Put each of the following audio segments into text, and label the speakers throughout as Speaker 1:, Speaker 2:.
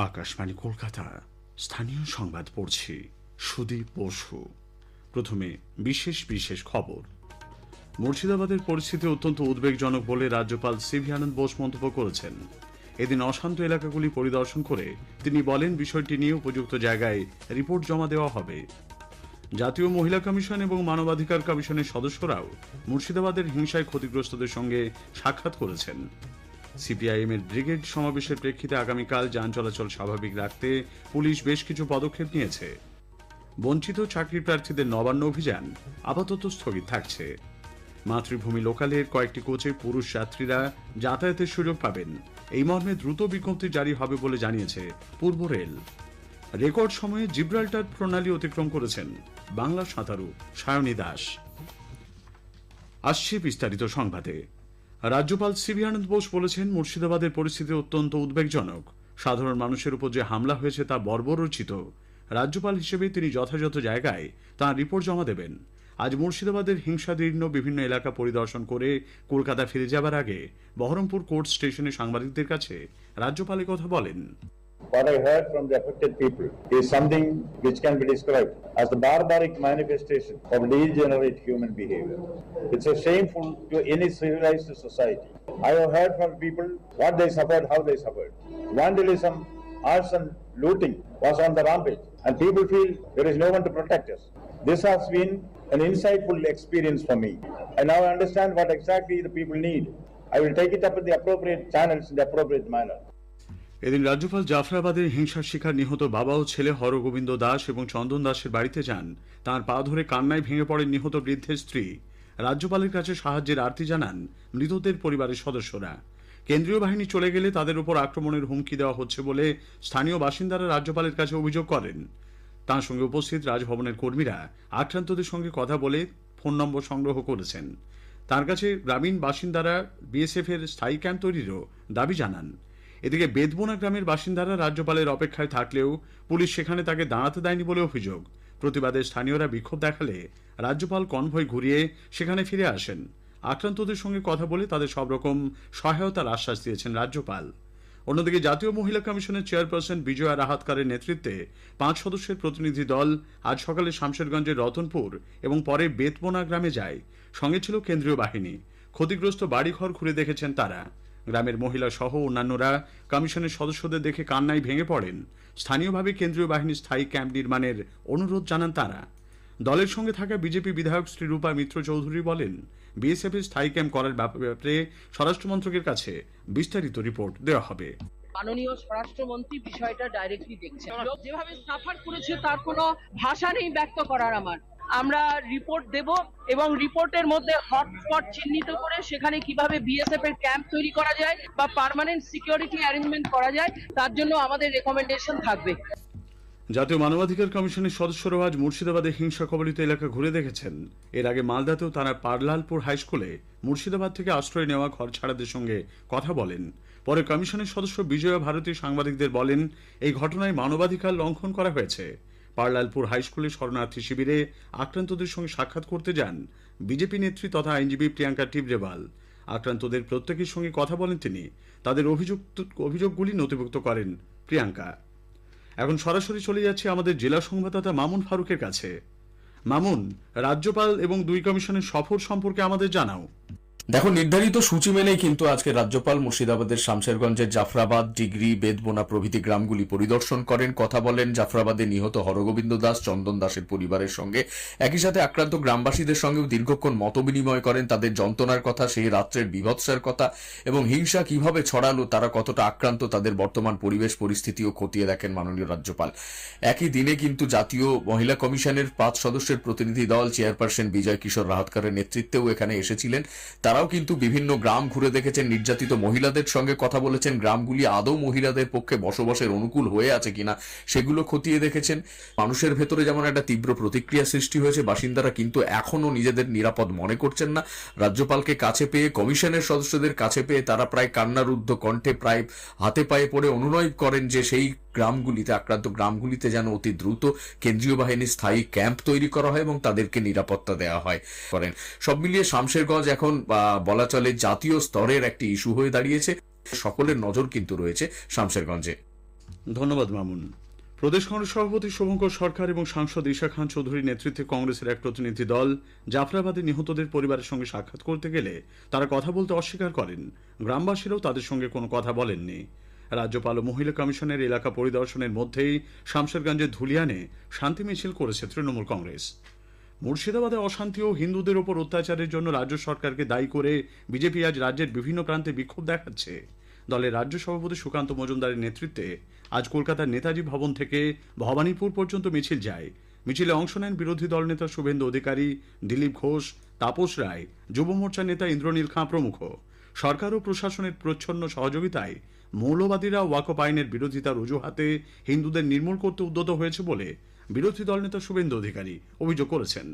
Speaker 1: আকাশবাণী কলকাতা। স্থানীয় সংবাদ পড়ছি সুদীপ বসু। প্রথমে বিশেষ বিশেষ খবর। মুর্শিদাবাদের পরিস্থিতি অত্যন্ত উদ্বেগজনক বলে রাজ্যপাল সিভি আনন্দ বোস মন্তব্য করেছেন। এদিন অশান্ত এলাকাগুলি পরিদর্শন করে তিনি বলেন, বিষয়টি নিয়ে উপযুক্ত জায়গায় রিপোর্ট জমা দেওয়া হবে। জাতীয় মহিলা কমিশন এবং মানবাধিকার কমিশনের সদস্যরাও মুর্শিদাবাদের হিংসায় ক্ষতিগ্রস্তদের সঙ্গে সাক্ষাৎ করেছেন। সিপিআইএম এর ব্রিগেড সমাবেশের প্রেক্ষিতে আগামীকাল যান চলাচল স্বাভাবিক রাখতে পুলিশ বেশ কিছু পদক্ষেপ নিয়েছে। বঞ্চিত চাকরি প্রার্থীদের নবান্ন অভিযান আপাতত স্থগিত থাকছে। মাতৃভূমি লোকালের কয়েকটি কোচে পুরুষ যাত্রীরা যাতায়াতের সুযোগ পাবেন। এই মর্মে দ্রুত বিজ্ঞপ্তি জারি হবে বলে জানিয়েছে পূর্ব রেল। রেকর্ড সময়ে জিব্রাল্টার প্রণালী অতিক্রম করেছেন বাংলা সাঁতারু সায়নী দাস। আসছে বিস্তারিত সংবাদে। রাজ্যপাল সিবি আনন্দ বোস বলেছেন, মুর্শিদাবাদের পরিস্থিতি অত্যন্ত উদ্বেগজনক। সাধারণ মানুষের উপর যে হামলা হয়েছে তা বর্বরচিত রাজ্যপাল হিসেবে তিনি যথাযথ জায়গায় তাঁর রিপোর্ট জমা দেবেন। আজ মুর্শিদাবাদের হিংসাদীর্ণ বিভিন্ন এলাকা পরিদর্শন করে কলকাতা ফিরে যাবার আগে বহরমপুর কোর্ট স্টেশনে সাংবাদিকদের কাছে রাজ্যপাল কথা বলেন।
Speaker 2: What I heard from the affected people is something which can be described as the barbaric manifestation of degenerate human behavior. It's a shameful to any civilized society. I have heard from people what they suffered, how they suffered. Vandalism, arson, looting was on the rampage, and people feel there is no one to protect us. This has been an insightful experience for me. I now understand what exactly the people need. I will take it up in the appropriate channels in the appropriate manner.
Speaker 1: এদিন রাজ্যপাল জাফরাবাদের হিংসার শিকার নিহত বাবা ও ছেলে হরগোবিন্দ দাস এবং চন্দন দাসের বাড়িতে যান। তার পা ধরে কান্নায় ভেঙে পড়েন নিহত বৃদ্ধের স্ত্রী। রাজ্যপালের কাছে সাহায্যের আর্তি জানান মৃতদের পরিবারের সদস্যরা। কেন্দ্রীয় বাহিনী চলে গেলে তাদের উপর আক্রমণের হুমকি দেওয়া হচ্ছে বলে স্থানীয় বাসিন্দারা রাজ্যপালের কাছে অভিযোগ করেন। তার সঙ্গে উপস্থিত রাজভবনের কর্মীরা আক্রান্তদের সঙ্গে কথা বলে ফোন নম্বর সংগ্রহ করেছেন। তার কাছে গ্রামীণ বাসিন্দারা বিএসএফ এর স্থায়ী ক্যাম্প তৈরিরও দাবি জানান। এদিকে বেদবোনা গ্রামের বাসিন্দারা রাজ্যপালের অপেক্ষায় থাকলেও পুলিশ সেখানে তাকে দাঁড়াতে দেয়নি বলে অভিযোগ। প্রতিবাদে স্থানীয়রা বিক্ষোভ দেখালে রাজ্যপাল কনভয় ঘুরিয়ে সেখানে ফিরে আসেন। আক্রান্তদের সঙ্গে কথা বলে তাদের সব রকম সহায়তার আশ্বাস দিয়েছেন রাজ্যপাল। অন্যদিকে জাতীয় মহিলা কমিশনের চেয়ারপারসন বিজয়া রাহাতকারের নেতৃত্বে পাঁচ সদস্যের প্রতিনিধি দল আজ সকালে শামশেরগঞ্জের রতনপুর এবং পরে বেতবোনা গ্রামে যায়। সঙ্গে ছিল কেন্দ্রীয় বাহিনী। ক্ষতিগ্রস্ত বাড়িঘর ঘুরে দেখেছেন তারা। গ্রামের মহিলা সহ অন্যান্যরা কমিশনের সদস্যদের দেখে কান্নায় ভেঙে পড়েন। স্থানীয়ভাবে কেন্দ্রীয় বাহিনীর স্থায়ী ক্যাম্প নির্মাণের অনুরোধ জানান তারা। দলের সঙ্গে থাকা বিজেপি বিধায়ক শ্রী রূপা মিত্র চৌধুরী বলেন বিএসএফ এর স্থায়ী ক্যাম্প করার ব্যাপারে স্বরাষ্ট্র মন্ত্রকের কাছে বিস্তারিত রিপোর্ট দেওয়া হবে।
Speaker 3: মাননীয় স্বরাষ্ট্রমন্ত্রী বিষয়টা ডাইরেক্টলি দেখছেন। যেভাবে সাফার করেছে তার কোনো ভাষা নেই ব্যক্ত করার আমার। আমরা রিপোর্ট দেব এবং রিপোর্টের মধ্যে হটস্পট চিহ্নিত করে সেখানে কীভাবে বিএসএফ এর ক্যাম্প তৈরি করা যায় বা পার্মানেন্ট সিকিউরিটি অ্যারেঞ্জমেন্ট করা যায়, তার জন্য আমাদের রেকমেন্ডেশন থাকবে।
Speaker 1: জাতীয় মানবাধিকার কমিশনের সদস্যরাও আজ মুর্শিদাবাদে হিংসা কবলিত এলাকা ঘুরে দেখেছেন। এর আগে মালদাতেও তারা পারলালপুর হাই স্কুলে মুর্শিদাবাদ থেকে আশ্রয় নেওয়া ঘর ছাড়াদের সঙ্গে কথা বলেন। পরে কমিশনের সদস্য বিজয়া ভারতী সাংবাদিকদের বলেন, এই ঘটনায় মানবাধিকার লঙ্ঘন করা হয়েছে। পারলালপুর হাই স্কুলে শরণার্থী শিবিরে আক্রান্তদের সঙ্গে সাক্ষাৎ করতে যান বিজেপি নেত্রী তথা আইনজীবী প্রিয়াঙ্কা টিবরেওয়াল আক্রান্তদের প্রত্যেকের সঙ্গে কথা বলেন তিনি। তাদের অভিযোগ অভিযোগগুলি নথিভুক্ত করেন প্রিয়াঙ্কা। এখন সরাসরি চলে যাচ্ছে আমাদের জেলা সংবাদদাতা মামুন ফারুকের কাছে। মামুন, রাজ্যপাল এবং দুই কমিশনের সফর সম্পর্কে আমাদের জানাও।
Speaker 4: দেখো, নির্ধারিত সূচি মেনেই কিন্তু আজকে রাজ্যপাল মুর্শিদাবাদের শামশেরগঞ্জের জাফরাবাদ, ডিগ্রি, বেদবোনা প্রভৃতি গ্রামগুলি পরিদর্শন করেন। কথা বলেন জাফরাবাদে নিহত হরগোবিন্দ দাস, চন্দন দাসের পরিবারের সঙ্গে। একই সাথে আক্রান্ত গ্রামবাসীদের সঙ্গেও দীর্ঘক্ষণ মতবিনিময় করেন। তাদের যন্ত্রণার কথা, সেই রাত্রের বিভৎসার কথা এবং হিংসা কীভাবে ছড়ালো, তারা কতটা আক্রান্ত, তাদের বর্তমান পরিবেশ পরিস্থিতিও খতিয়ে দেখেন মাননীয় রাজ্যপাল। একই দিনে কিন্তু জাতীয় মহিলা কমিশনের পাঁচ সদস্যের প্রতিনিধি দল, চেয়ারপারসন বিজয় কিশোর রাহাতকারের নেতৃত্বেও এখানে এসেছিলেন। তারাও কিন্তু বিভিন্ন গ্রাম ঘুরে দেখেছেন নির্যাতিত মহিলাদের সঙ্গে কথা বলেছেন। গ্রামগুলি আদৌ মহিলাদের পক্ষে বসবাসের অনুকূল হয়ে আছে কিনা সেগুলো খতিয়ে দেখেছেন। মানুষের ভেতরে যেমন একটা তীব্র প্রতিক্রিয়া সৃষ্টি হয়েছে, বাসিন্দারা কিন্তু এখনও নিজেদের নিরাপদ মনে করছেন না। রাজ্যপালকে কাছে পেয়ে, কমিশনের সদস্যদের কাছে পেয়ে তারা প্রায় কান্নারুদ্ধ কণ্ঠে প্রায় হাতে পায়ে পড়ে অনুনয় করেন যে সেই গ্রামগুলিতে, আক্রান্ত গ্রামগুলিতে যেন অতি দ্রুত কেন্দ্রীয় বাহিনীর স্থায়ী ক্যাম্প তৈরি করা হয় এবং তাদেরকে নিরাপত্তা দেওয়া হয় করেন। সব মিলিয়ে শামশেরগঞ্জ এখন বলা চলে জাতীয় স্তরের একটি ইস্যু হয়ে দাঁড়িয়েছে। সকলের নজর কিন্তু রয়েছে শামশেরগঞ্জে।
Speaker 1: ধন্যবাদ, মামুন। প্রদেশ কংগ্রেস সভাপতি শুভঙ্কর সরকার এবং সাংসদ ঈশা খান চৌধুরীর নেতৃত্বে কংগ্রেসের এক প্রতিনিধি দল জাফরাবাদে নিহতদের পরিবারের সঙ্গে সাক্ষাৎ করতে গেলে তারা কথা বলতে অস্বীকার করেন। গ্রামবাসীরাও তাদের সঙ্গে কোনো কথা বলেননি। রাজ্যপাল ও মহিলা কমিশনের এলাকা পরিদর্শনের মধ্যেই শামশেরগঞ্জের ধুলিয়ানে শান্তি মিছিল করেছে তৃণমূল কংগ্রেস। মুর্শিদাবাদে অশান্তি ও হিন্দুদের ওপর অত্যাচারের জন্য রাজ্য সরকারকে দায়ী করে বিজেপি আজ রাজ্যের বিভিন্ন প্রান্তে বিক্ষোভ দেখাচ্ছে। দলের রাজ্য সভাপতি সুকান্ত মজুমদারের নেতৃত্বে আজ কলকাতার নেতাজি ভবন থেকে ভবানীপুর পর্যন্ত মিছিল যায়। মিছিলে অংশ নেন বিরোধী দল নেতা শুভেন্দু অধিকারী, দিলীপ ঘোষ, তাপস রায় যুব মোর্চা নেতা ইন্দ্রনীল খাঁ প্রমুখ। সরকার ও প্রশাসনের প্রচ্ছন্ন সহযোগিতায় মৌলবাদীরা ওয়াকফ আইনের বিরোধিতার অজুহাতে হিন্দুদের নির্মূল করতে উদ্যত হয়েছে বলে বিরোধী দলনেতা শুভেন্দু অধিকারী অভিযোগ করেছেন।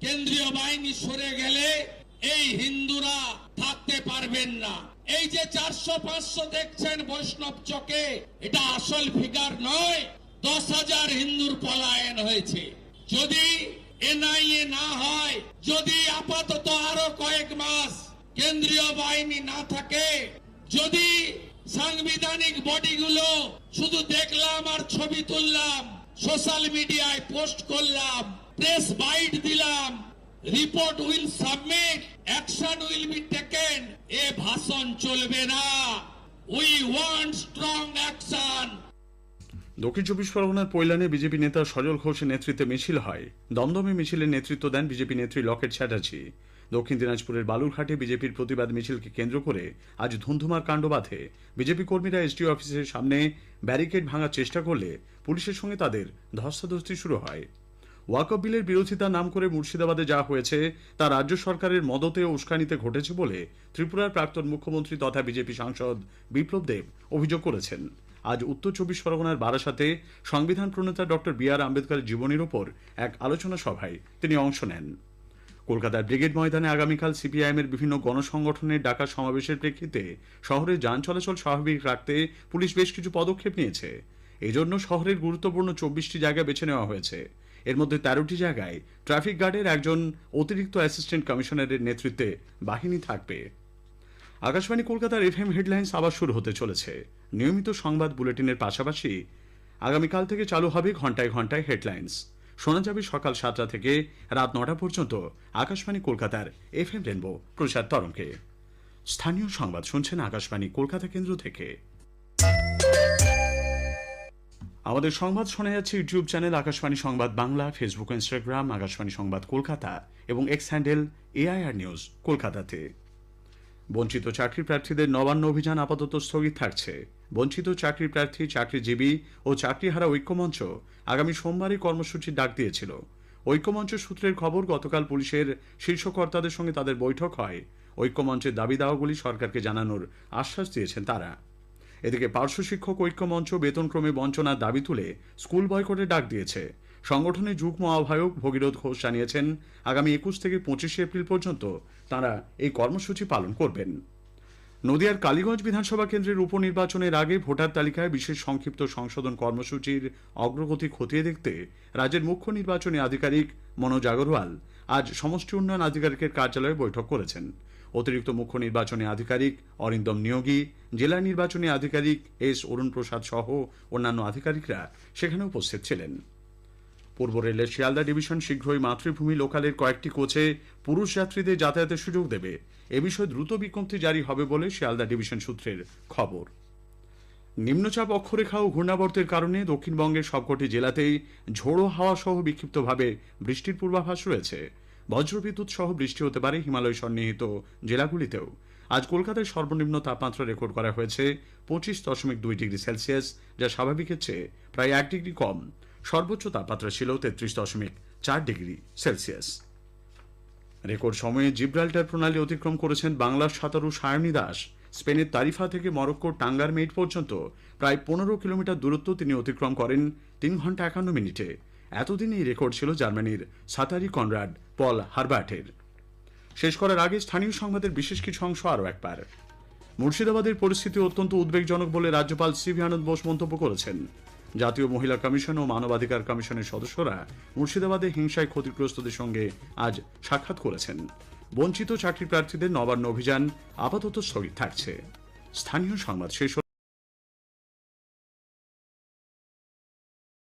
Speaker 5: কেন্দ্রীয় বাহিনী সরে গেলে এই হিন্দুরা থাকতে পারবেন না। এই যে চারশো, পাঁচশো দেখছেন বৈষ্ণব চকে, এটা আসল ফিগার নয়। দশ হাজার হিন্দুর পলায়ন হয়েছে। যদি এনআইএ না হয়, যদি আপাতত আরও কয়েক মাস কেন্দ্রীয় বাহিনী না থাকে, যদি সাংবিধানিক বডিগুলো শুধু দেখলাম আর ছবি তুললাম, সোশ্যাল মিডিয়ায় পোস্ট করলাম, প্রেস বাইট দিলাম, report will submit, action will be taken, এ ভাষণ চলবে না। We want strong action.
Speaker 1: দক্ষিণ চব্বিশ পরগনার পৈলানে বিজেপি নেতা সজল ঘোষের নেতৃত্বে মিছিল হয়। দমদমে মিছিলের নেতৃত্ব দেন বিজেপি নেত্রী লকেট চ্যাটার্জি। দক্ষিণ দিনাজপুরের বালুরঘাটে বিজেপির প্রতিবাদ মিছিলকে কেন্দ্র করে আজ ধুন্ধুমার কাণ্ড বাঁধে। বিজেপি কর্মীরা এসডিও অফিসের সামনে ব্যারিকেড ভাঙার চেষ্টা করলে পুলিশের সঙ্গে তাদের ধস্তাধস্তি শুরু হয়। ওয়াকফ বিলের বিরোধিতা নাম করে মুর্শিদাবাদে যা হয়েছে তা রাজ্য সরকারের মদতে উস্কানিতে ঘটেছে বলে ত্রিপুরার প্রাক্তন মুখ্যমন্ত্রী তথা বিজেপি সাংসদ বিপ্লব দেব অভিযোগ করেছেন। আজ উত্তর চব্বিশ পরগনার বারাসাতে সংবিধান প্রণেতা ডক্টর বি আর আম্বেদকরের জীবনীর ওপর এক আলোচনা সভায় তিনি অংশ নেন। কলকাতার ব্রিগেড ময়দানে আগামীকাল সিপিআইএম এর বিভিন্ন গণসংগঠনের ডাকা সমাবেশের প্রেক্ষিতে শহরে যান চলাচল স্বাভাবিক রাখতে পুলিশ বেশ কিছু পদক্ষেপ নিয়েছে। এজন্য শহরের গুরুত্বপূর্ণ চব্বিশটি জায়গা বেছে নেওয়া হয়েছে। এর মধ্যে তেরোটি জায়গায় ট্রাফিক গার্ডের একজন অতিরিক্ত অ্যাসিস্ট্যান্ট কমিশনারের নেতৃত্বে বাহিনী থাকবে। আকাশবাণী কলকাতার এফএম হেডলাইন্স আবার শুরু হতে চলেছে। নিয়মিত সংবাদ বুলেটিনের পাশাপাশি আগামীকাল থেকে চালু হবে ঘন্টায় ঘন্টায় হেডলাইন্স। শোনা যাবে সকাল সাতটা থেকে রাত নটা পর্যন্ত আকাশবাণী কলকাতার এফএম রেনবো প্রচার তরঙ্গে। স্থানীয় সংবাদ শুনছেন আকাশবাণী কলকাতা কেন্দ্র থেকে। আমাদের সংবাদ শোনা যাচ্ছে ইউটিউব চ্যানেল আকাশবাণী সংবাদ বাংলা, ফেসবুক, ইনস্টাগ্রাম, আকাশবাণী সংবাদ কলকাতা এবং এক্স হ্যান্ডেল, এআইআর নিউজ কলকাতাতে। বঞ্চিত চাকরি প্রার্থীদের নবান্ন অভিযান আপাতত স্থগিত থাকছে। বঞ্চিত চাকরি প্রার্থী, চাকরিজীবী ও চাকরিহারা ঐক্যমঞ্চ আগামী সোমবারই কর্মসূচির ডাক দিয়েছিল। ঐক্যমঞ্চ সূত্রের খবর, গতকাল পুলিশের শীর্ষ কর্তাদের সঙ্গে তাদের বৈঠক হয়। ঐক্যমঞ্চের দাবি দাওয়াগুলি সরকারকে জানানোর আশ্বাস দিয়েছেন তারা। এদিকে পার্শ্ব শিক্ষক ঐক্যমঞ্চ বেতনক্রমে বঞ্চনার দাবি তুলে স্কুল বয়কটের ডাক দিয়েছে। সংগঠনের যুগ্ম আহ্বায়ক ভগীরথ ঘোষ জানিয়েছেন, আগামী একুশ থেকে পঁচিশে এপ্রিল পর্যন্ত তারা এই কর্মসূচি পালন করবেন। নদিয়ার কালীগঞ্জ বিধানসভা কেন্দ্রের উপনির্বাচনের আগে ভোটার তালিকায় বিশেষ সংক্ষিপ্ত সংশোধন কর্মসূচির অগ্রগতি খতিয়ে দেখতে রাজ্যের মুখ্য নির্বাচনী আধিকারিক মনোজ আগরওয়াল আজ সমষ্টি উন্নয়ন আধিকারিকের কার্যালয়ে বৈঠক করেছেন। অতিরিক্ত মুখ্য নির্বাচনী আধিকারিক অরিন্দম নিয়োগী, জেলা নির্বাচনী আধিকারিক এস অরুণ প্রসাদ সহ অন্যান্য আধিকারিকরা সেখানে উপস্থিত ছিলেন। পূর্ব রেলের শিয়ালদা ডিভিশন শীঘ্রই মাতৃভূমি লোকালের কয়েকটি কোচে পুরুষ যাত্রীদের যাতায়াতের সুযোগ দেবে। এ বিষয়ে দ্রুত বিজ্ঞপ্তি জারি হবে বলে শিয়ালদা ডিভিশন সূত্রের খবর। নিম্নচাপ অক্ষরেখা ও ঘূর্ণাবর্তের কারণে দক্ষিণবঙ্গের সবকটি জেলাতেই ঝোড়ো হাওয়া সহ বিক্ষিপ্তভাবে বৃষ্টির পূর্বাভাস রয়েছে। বজ্রবিদ্যুৎ সহ বৃষ্টি হতে পারে হিমালয় সন্নিহিত জেলাগুলিতেও। আজ কলকাতায় সর্বনিম্ন তাপমাত্রা রেকর্ড করা হয়েছে পঁচিশ দশমিক দুই ডিগ্রি সেলসিয়াস, যা স্বাভাবিকের চেয়ে প্রায় এক ডিগ্রি কম। সর্বোচ্চ তাপমাত্রা ছিল তেত্রিশ দশমিক চার ডিগ্রি সেলসিয়াস। রেকর্ড সময়ে জিব্রাল্টার প্রণালী অতিক্রম করেছেন বাংলার সাঁতারু সায়নী দাস। স্পেনের তারিফা থেকে মরক্কোর টাঙ্গার মেট পর্যন্ত প্রায় পনেরো কিলোমিটার দূরত্ব তিনি অতিক্রম করেন তিন ঘণ্টা একান্ন মিনিটে। এতদিন এই রেকর্ড ছিল জার্মানির সাতারি কনরাড পল হারবার্টের। শেষ করার আগে স্থানীয় সংবাদের বিশেষ কিছু অংশ আরও একবার। মুর্শিদাবাদের পরিস্থিতি অত্যন্ত উদ্বেগজনক বলে রাজ্যপাল সিভি আনন্দ বোস মন্তব্য করেছেন। জাতীয় মহিলা কমিশন ও মানবাধিকার কমিশনের সদস্যরা মুর্শিদাবাদে হিংসায় ক্ষতিগ্রস্তদের সঙ্গে আজ সাক্ষাৎ করেছেন। বঞ্চিত চাকরি প্রার্থীদের নবান্ন অভিযান আপাতত স্থগিত থাকছে। স্থানীয় সংবাদ শেষ